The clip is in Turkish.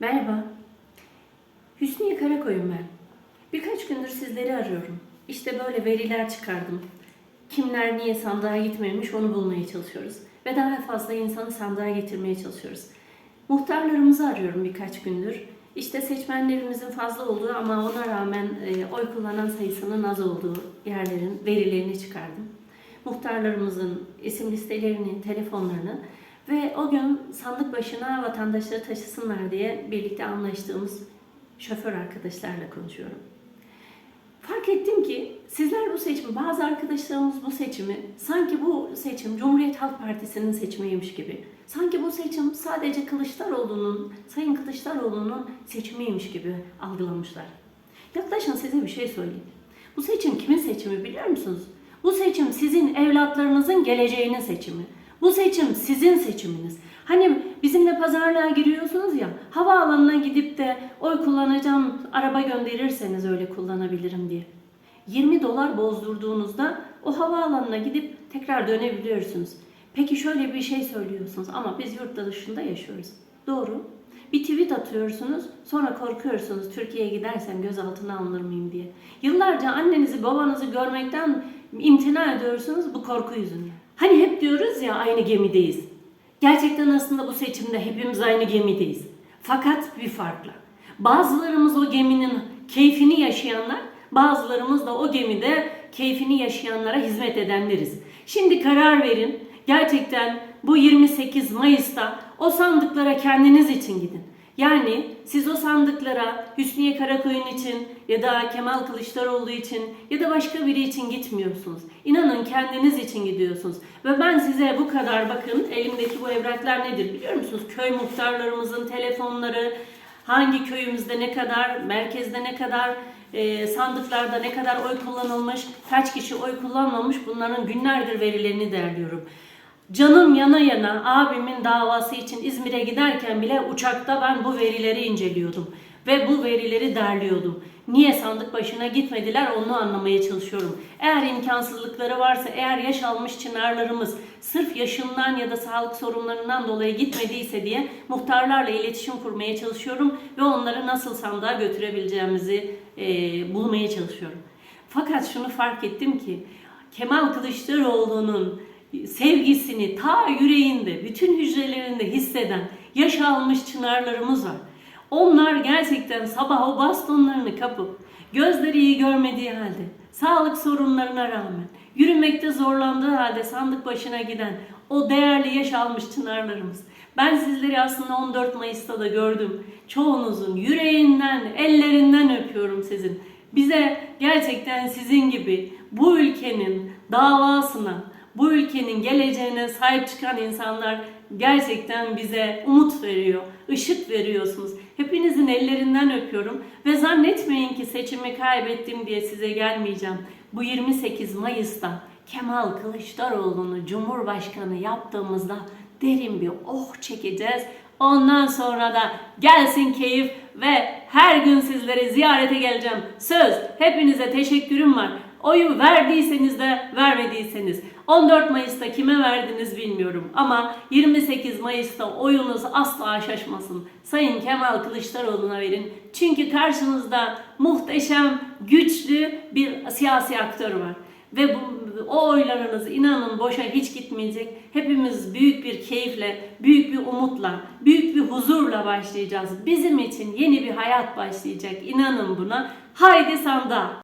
Merhaba. Hüsniye Karakoyun ben. Birkaç gündür sizleri arıyorum. İşte böyle veriler çıkardım. Kimler niye sandığa gitmemiş onu bulmaya çalışıyoruz. Ve daha fazla insanı sandığa getirmeye çalışıyoruz. Muhtarlarımızı arıyorum birkaç gündür. İşte seçmenlerimizin fazla olduğu ama ona rağmen e, oy kullanan sayısının az olduğu yerlerin verilerini çıkardım. Muhtarlarımızın isim listelerini, telefonlarını ve o gün sandık başına vatandaşları taşısınlar diye birlikte anlaştığımız şoför arkadaşlarla konuşuyorum. Fark ettim ki sizler bu seçimi, bazı arkadaşlarımız bu seçimi sanki bu seçim Cumhuriyet Halk Partisi'nin seçimiymiş gibi. Sanki bu seçim sadece Kılıçdaroğlu'nun, Sayın Kılıçdaroğlu'nun seçimiymiş gibi algılamışlar. Yaklaşın size bir şey söyleyeyim. Bu seçim kimin seçimi biliyor musunuz? Bu seçim sizin evlatlarınızın geleceğinin seçimi. Bu seçim sizin seçiminiz. Hani bizimle pazarlığa giriyorsunuz ya, havaalanına gidip de oy kullanacağım, araba gönderirseniz öyle kullanabilirim diye. 20 dolar bozdurduğunuzda o havaalanına gidip tekrar dönebiliyorsunuz. Peki şöyle bir şey söylüyorsunuz ama biz yurt dışında yaşıyoruz. Doğru. Bir tweet atıyorsunuz, sonra korkuyorsunuz Türkiye'ye gidersem gözaltına alınır mıyım diye. Yıllarca annenizi babanızı görmekten imtina ediyorsunuz bu korku yüzünden. Hani hep diyoruz ya aynı gemideyiz. Gerçekten aslında bu seçimde hepimiz aynı gemideyiz. Fakat bir farkla. Bazılarımız o geminin keyfini yaşayanlar, bazılarımız da o gemide keyfini yaşayanlara hizmet edenleriz. Şimdi karar verin. Gerçekten bu 28 Mayıs'ta o sandıklara kendiniz için gidin. Yani siz o sandıklara Hüsniye Karakoyun için ya da Kemal Kılıçdaroğlu için ya da başka biri için gitmiyorsunuz. İnanın kendiniz için gidiyorsunuz. Ve ben size bu kadar bakın elimdeki bu evraklar nedir biliyor musunuz? Köy muhtarlarımızın telefonları, hangi köyümüzde ne kadar, merkezde ne kadar, e, sandıklarda ne kadar oy kullanılmış, kaç kişi oy kullanmamış bunların günlerdir verilerini derliyorum. Canım yana yana abimin davası için İzmir'e giderken bile uçakta ben bu verileri inceliyordum. Ve bu verileri derliyordum. Niye sandık başına gitmediler onu anlamaya çalışıyorum. Eğer imkansızlıkları varsa, eğer yaş almış çınarlarımız sırf yaşından ya da sağlık sorunlarından dolayı gitmediyse diye muhtarlarla iletişim kurmaya çalışıyorum ve onları nasıl sandığa götürebileceğimizi e, bulmaya çalışıyorum. Fakat şunu fark ettim ki Kemal Kılıçdaroğlu'nun sevgisini ta yüreğinde, bütün hücrelerinde hisseden yaş almış çınarlarımız var. Onlar gerçekten sabah o bastonlarını kapıp gözleri iyi görmediği halde, sağlık sorunlarına rağmen, yürümekte zorlandığı halde sandık başına giden o değerli yaş almış çınarlarımız. Ben sizleri aslında 14 Mayıs'ta da gördüm. Çoğunuzun yüreğinden, ellerinden öpüyorum sizin. Bize gerçekten sizin gibi bu ülkenin davasına, bu ülkenin geleceğine sahip çıkan insanlar gerçekten bize umut veriyor, ışık veriyorsunuz. Hepinizin ellerinden öpüyorum ve zannetmeyin ki seçimi kaybettim diye size gelmeyeceğim. Bu 28 Mayıs'ta Kemal Kılıçdaroğlu'nu Cumhurbaşkanı yaptığımızda derin bir oh çekeceğiz. Ondan sonra da gelsin keyif ve her gün sizlere ziyarete geleceğim. Söz hepinize teşekkürüm var. Oyu verdiyseniz de vermediyseniz 14 Mayıs'ta kime verdiniz bilmiyorum ama 28 Mayıs'ta oyunuz asla şaşmasın. Sayın Kemal Kılıçdaroğlu'na verin. Çünkü karşınızda muhteşem, güçlü bir siyasi aktör var. Ve bu, o oylarınız inanın boşa hiç gitmeyecek. Hepimiz büyük bir keyifle, büyük bir umutla, büyük bir huzurla başlayacağız. Bizim için yeni bir hayat başlayacak. İnanın buna. Haydi sandığa.